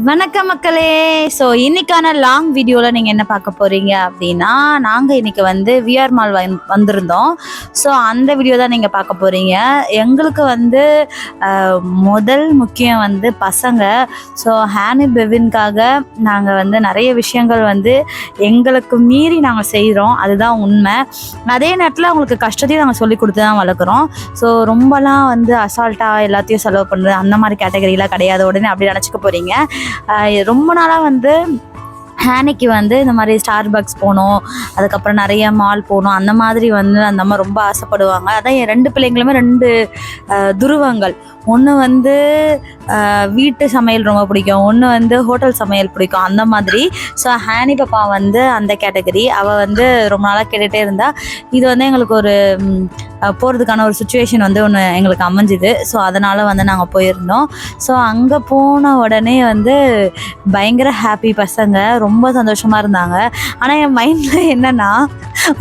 வணக்கம் மக்களே. ஸோ இன்னைக்கான லாங் வீடியோவில் நீங்கள் என்ன பார்க்க போகிறீங்க அப்படின்னா நாங்கள் இன்றைக்கி வந்து விஆர் மால் வந் வந்திருந்தோம். ஸோ அந்த வீடியோ தான் நீங்கள் பார்க்க போகிறீங்க எங்களுக்கு வந்து முதல் முக்கியம் வந்து பசங்க. ஸோ ஹேனி பெவின்காக நாங்கள் வந்து நிறைய விஷயங்கள் வந்து எங்களுக்கு மீறி நாங்கள் செய்கிறோம் அதுதான் உண்மை. அதே நேரத்தில் அவங்களுக்கு கஷ்டத்தையும் நாங்கள் சொல்லி கொடுத்து தான் வளர்க்குறோம். ஸோ ரொம்பலாம் வந்து அசால்ட்டாக எல்லாத்தையும் செலவு பண்ணுறது அந்த மாதிரி கேட்டகரியெலாம் கிடையாது. உடனே அப்படி நினச்சிக்க போகிறீங்க ரொம்ப நாளாக வந்து ஹேனிக்கு வந்து இந்த மாதிரி ஸ்டார் பக்ஸ் போகணும் அதுக்கப்புறம் நிறைய மால் போகணும் அந்த மாதிரி வந்து அந்த அம்மா ரொம்ப ஆசைப்படுவாங்க. அதான் என் ரெண்டு பிள்ளைங்களுமே ரெண்டு துருவங்கள். ஒன்று வந்து வீட்டு சமையல் ரொம்ப பிடிக்கும். ஒன்று வந்து ஹோட்டல் சமையல் பிடிக்கும். அந்த மாதிரி. ஸோ ஹேனி பாப்பா வந்து அந்த கேட்டகரி. அவள் வந்து ரொம்ப நாளாக கேட்டுகிட்டே இருந்தா. இது வந்து எங்களுக்கு ஒரு போகிறதுக்கான ஒரு சுச்சுவேஷன் வந்து ஒன்று எங்களுக்கு அமைஞ்சுது. ஸோ அதனால் வந்து நாங்கள் போயிருந்தோம். ஸோ அங்கே போன உடனே வந்து பயங்கர ஹாப்பி பசங்க. ரொம்ப சந்தோஷமாக இருந்தாங்க. ஆனால் என் மைண்டில் என்னென்னா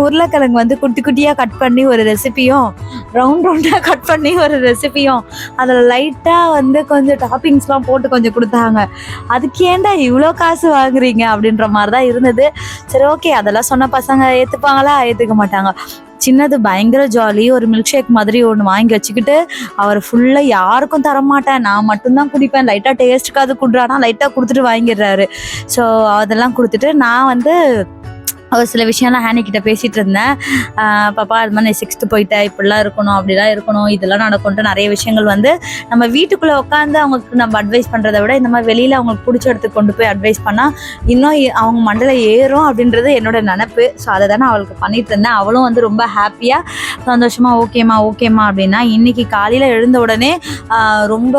உருளைக்கிழங்கு வந்து குட்டி குட்டியாக கட் பண்ணி ஒரு ரெசிபியும் ரவுண்ட் ரவுண்டாக கட் பண்ணி ஒரு ரெசிபியும் அதில் லைட்டாக வந்து கொஞ்சம் டாப்பிங்ஸ்லாம் போட்டு கொஞ்சம் கொடுத்தாங்க. அதுக்கு இவ்வளோ காசு வாங்குறீங்க? அப்படின்ற மாதிரி தான் இருந்தது. சரி ஓகே அதெல்லாம் சொன்ன பசங்க ஏற்றுப்பாங்களா ஏற்றுக்க மாட்டாங்க. சின்னது பயங்கர ஜாலி ஒரு மில்க் ஷேக் மாதிரி ஒன்று வாங்கி வச்சுக்கிட்டு அவர் ஃபுல்லாக யாருக்கும் தரமாட்டேன் நான் மட்டும்தான் குடிப்பேன். லைட்டாக டேஸ்ட்டுக்காவது கொடுறானா? லைட்டாக கொடுத்துட்டு வாங்கிடுறாரு. ஸோ அதெல்லாம் கொடுத்துட்டு நான் வந்து ஒரு சில விஷயம்லாம் ஹேனி கிட்ட இருந்தேன். பாப்பா அது மாதிரி சிக்ஸ்த்து போயிட்டேன் இப்படிலாம் இருக்கணும் அப்படிலாம் இருக்கணும். இதெல்லாம் நடக்கும்ட்டு நிறைய விஷயங்கள் வந்து நம்ம வீட்டுக்குள்ளே உட்காந்து அவங்களுக்கு நம்ம அட்வைஸ் பண்ணுறதை விட இந்த மாதிரி வெளியில் அவங்களுக்கு பிடிச்ச இடத்துக்கு கொண்டு போய் அட்வைஸ் பண்ணால் இன்னும் ஏ- அவங்க மண்டல ஏறும் அப்படின்றது என்னோட நினப்பு. ஸோ அதை தானே அவளுக்கு பண்ணிட்டு இருந்தேன். அவளும் வந்து ரொம்ப ஹாப்பியாக சந்தோஷமாக ஓகேம்மா ஓகேம்மா அப்படின்னா இன்றைக்கி காலையில் எழுந்த உடனே ரொம்ப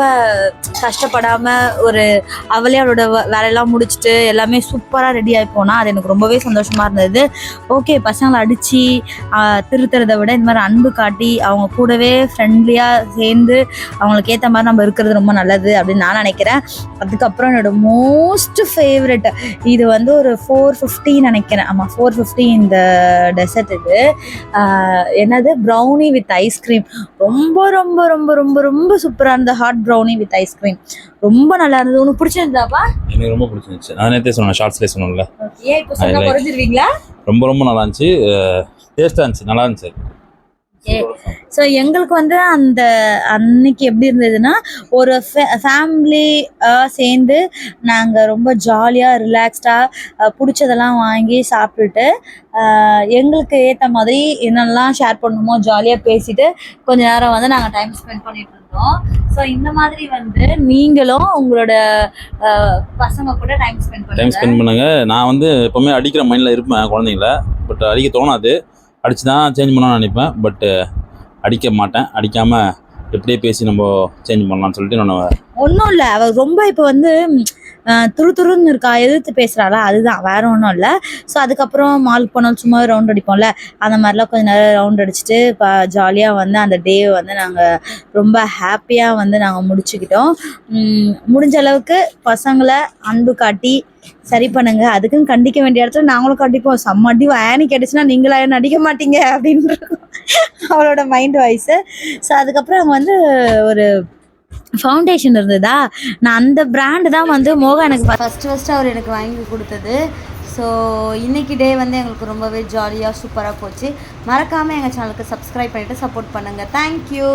கஷ்டப்படாமல் ஒரு அவளே அவளோட வ- வேலையெல்லாம் முடிச்சுட்டு எல்லாமே சூப்பராக ரெடி ஆகி போனால் அது எனக்கு ரொம்பவே சந்தோஷமாக இருந்தது. ஓகே பசங்களை அடித்து திருத்துறதை விட இந்த மாதிரி அன்பு காட்டி அவங்க கூடவே ஃப்ரெண்ட்லியாக சேர்ந்து அவங்களுக்கு ஏற்ற மாதிரி நம்ம இருக்கிறது ரொம்ப நல்லது அப்படின்னு நான் நினைக்கிறேன். அதுக்கப்புறம் என்னோட மோஸ்ட் ஃபேவரட் இது வந்து ஒரு ஃபோர் ஃபிஃப்டி நினைக்கிறேன். ஆமாம் ஃபோர் ஃபிஃப்டி இந்த டெசர்ட் இது. என்னது? ப்ரௌனி வித் ஐஸ்கிரீம் ரொம்ப ரொம்ப ரொம்ப ரொம்ப ரொம்ப சூப்பராக இருந்த ஹாட் ப்ரௌனி வித் ஐஸ்கிரீம் ரொம்ப நல்லா இருந்தது. உனக்கு பிடிச்சிருந்தாப்பா எனக்கு ரொம்ப பிடிச்சிருந்துச்சு. நான் நேற்றே சொன்னேன் ஷார்ட்ஸ்லேயே சொன்னேன்ல. ஏன் இப்போ சொன்னா I like- குறைஞ்சிருவீங்களா? ரொம்ப ரொம்ப நல்லா இருந்துச்சு டேஸ்ட்டாக இருந்துச்சு. நல்லா இருந்துச்சு. ஸோ எங்களுக்கு வந்து அந்த அன்னைக்கு எப்படி இருந்ததுன்னா ஒரு ஃபேமிலி சேர்ந்து நாங்கள் ரொம்ப ஜாலியாக ரிலாக்ஸ்டாக பிடிச்சதெல்லாம் வாங்கி சாப்பிட்டுட்டு எங்களுக்கு ஏற்ற மாதிரி என்னெல்லாம் ஷேர் பண்ணுமோ ஜாலியாக பேசிட்டு கொஞ்ச நேரம் வந்து நாங்கள் டைம் ஸ்பெண்ட் பண்ணிட்டு இருந்தோம் ஸோ இந்த மாதிரி வந்து நீங்களும் உங்களோட பசங்க கூட டைம் ஸ்பெண்ட் டைம் ஸ்பெண்ட் பண்ணுங்க. நான் வந்து எப்போவுமே அடிக்கிற மைண்டில் இருப்பேன் குழந்தைங்கள. பட் அடிக்க தோணாது. அடிச்சு தான் சேஞ்ச் பண்ணணும்னு நினைப்பேன். பட் அடிக்க மாட்டேன். அடிக்காமல் எப்படியே பேசி நம்ம சேஞ்ச் பண்ணலாம்னு சொல்லிட்டு நான் ஒன்றும் இல்லை. அவ ரொம்ப இப்போ வந்து துரு துருன்னு இருக்கா எதிர்த்து பேசுகிறாளா அதுதான் வேற ஒன்றும் இல்லை. ஸோ அதுக்கப்புறம் மாலுக்கு போனாலும் சும்மா ரவுண்ட் அடிப்போம்ல அந்த மாதிரிலாம் கொஞ்ச நேரம் ரவுண்ட் அடிச்சுட்டு இப்போ ஜாலியாக வந்து அந்த டே வந்து நாங்கள் ரொம்ப ஹாப்பியாக வந்து நாங்கள் முடிச்சுக்கிட்டோம். முடிஞ்ச அளவுக்கு பசங்களை அன்பு காட்டி சரி பண்ணுங்க. அதுக்குன்னு கண்டிக்க வேண்டிய இடத்துல நாங்களும் கண்டிப்போம். செம்ம அடி ஆனி கேட்டுச்சுன்னா நீங்களா என்ன அடிக்க மாட்டீங்க அப்படின்ற அவளோட மைண்ட் வாய்ஸு ஸோ அதுக்கப்புறம் அவங்க வந்து ஒரு ஃபவுண்டேஷன் இருந்ததா? நான் அந்த பிராண்டு தான் வந்து மோகா எனக்கு ஃபஸ்ட்டு ஃபஸ்ட்டு அவர் எனக்கு வாங்கி கொடுத்தது. ஸோ இன்னைக்கு டே வந்து எங்களுக்கு ரொம்பவே ஜாலியாக சூப்பராக போச்சு. மறக்காமல் எங்கள் சேனலுக்கு சப்ஸ்கிரைப் பண்ணிவிட்டு சப்போர்ட் பண்ணுங்கள் தேங்க்யூ